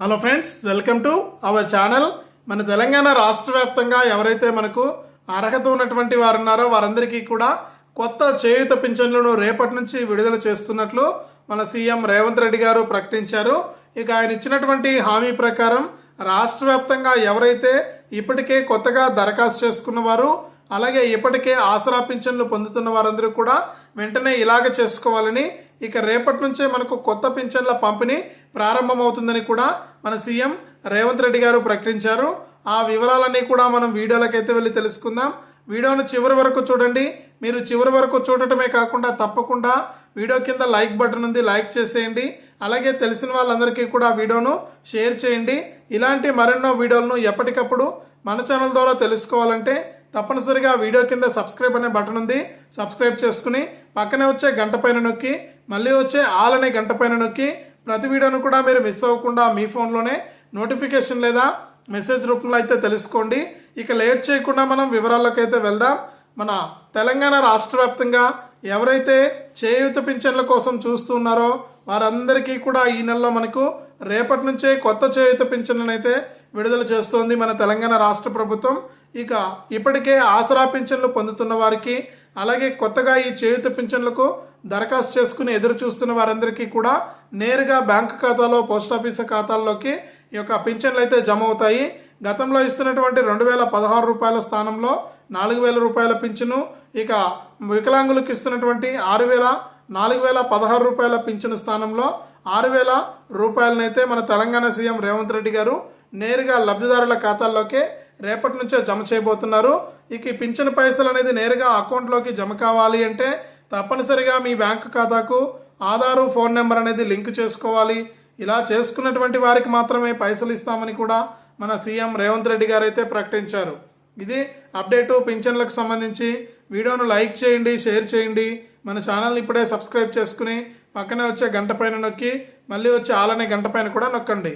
Hello friends welcome to our channel. మన తెలంగాణ రాష్ట్ర వ్యాప్తంగా ఎవరైతే మనకు అర్హత ఉన్నటువంటి వారు ఉన్నారో వారందరికీ కూడా కొత్త చేయుత పింఛన్లను రేపటి నుంచి విడుదల చేస్తున్నట్లు మన సీఎం రేవంత్ రెడ్డి గారు ప్రకటించారు. ఇక ఆయన ఇచ్చినటువంటి హామీ ప్రకారం రాష్ట్ర వ్యాప్తంగా ఎవరైతే ఇప్పటికే కొత్తగా దరఖాస్తు చేసుకున్న వారు అలాగే ఇప్పటికే ఆసరా పింఛన్లు పొందుతున్న వారందరూ కూడా వెంటనే ఇలాగ చేసుకోవాలని ఇక రేపటి నుంచే మనకు కొత్త పింఛన్ల పంపిణీ ప్రారంభమవుతుందని కూడా మన సీఎం రేవంత్ రెడ్డి గారు ప్రకటించారు. ఆ వివరాలన్నీ కూడా మనం వీడియోలకైతే వెళ్ళి తెలుసుకుందాం. వీడియోను చివరి వరకు చూడండి. మీరు చివరి వరకు చూడటమే కాకుండా తప్పకుండా వీడియో కింద లైక్ బటన్ ఉంది లైక్ చేసేయండి. అలాగే తెలిసిన వాళ్ళందరికీ కూడా వీడియోను షేర్ చేయండి. ఇలాంటి మరెన్నో వీడియోలను ఎప్పటికప్పుడు మన ఛానల్ ద్వారా తెలుసుకోవాలంటే తప్పనిసరిగా వీడియో కింద సబ్స్క్రైబ్ అనే బటన్ ఉంది. సబ్స్క్రైబ్ చేసుకుని పక్కనే వచ్చే గంట పైన నొక్కి మళ్ళీ వచ్చే ఆల్ అనే గంట పైన నొక్కి ప్రతి వీడియోను కూడా మీరు మిస్ అవ్వకుండా మీ ఫోన్లోనే నోటిఫికేషన్ లేదా మెసేజ్ రూపంలో అయితే తెలుసుకోండి. ఇక లేట్ చేయకుండా మనం వివరాల్లోకి అయితే వెళ్దాం. మన తెలంగాణ రాష్ట్ర వ్యాప్తంగా ఎవరైతే చేయూత పింఛన్ల కోసం చూస్తున్నారో వారందరికీ కూడా ఈ నెలలో మనకు రేపటి నుంచే కొత్త చేయూత పింఛన్లను అయితే విడుదల చేస్తోంది మన తెలంగాణ రాష్ట్ర ప్రభుత్వం. ఇక ఇప్పటికే ఆసరా పింఛన్లు పొందుతున్న వారికి అలాగే కొత్తగా ఈ చేయూత పింఛన్లకు దరఖాస్తు చేసుకుని ఎదురు చూస్తున్న వారందరికీ కూడా నేరుగా బ్యాంక్ ఖాతాలో పోస్ట్ ఖాతాల్లోకి ఈ యొక్క పింఛన్లు అయితే జమ అవుతాయి. గతంలో ఇస్తున్నటువంటి రెండు వేల పదహారు రూపాయల స్థానంలో నాలుగు వేల రూపాయల పింఛను ఇక వికలాంగులకు ఇస్తున్నటువంటి ఆరు వేల నాలుగు వేల పదహారు రూపాయల పింఛను స్థానంలో ఆరు వేల రూపాయలనైతే మన తెలంగాణ సీఎం రేవంత్ రెడ్డి గారు నేరుగా లబ్ధిదారుల ఖాతాల్లోకి రేపటి నుంచే జమ చేయబోతున్నారు. ఇక ఈ పింఛను పైసలు అనేది నేరుగా అకౌంట్లోకి జమ కావాలి అంటే తప్పనిసరిగా మీ బ్యాంకు ఖాతాకు ఆధారు ఫోన్ నెంబర్ అనేది లింక్ చేసుకోవాలి. ఇలా చేసుకున్నటువంటి వారికి మాత్రమే పైసలు ఇస్తామని కూడా మన సీఎం రేవంత్ రెడ్డి గారు అయితే ప్రకటించారు. ఇది అప్డేటు పింఛన్లకు సంబంధించి. వీడియోను లైక్ చేయండి షేర్ చేయండి. మన ఛానల్ని ఇప్పుడే సబ్స్క్రైబ్ చేసుకుని పక్కనే వచ్చే గంట పైన నొక్కి మళ్ళీ వచ్చే ఆలనే గంట పైన కూడా నొక్కండి.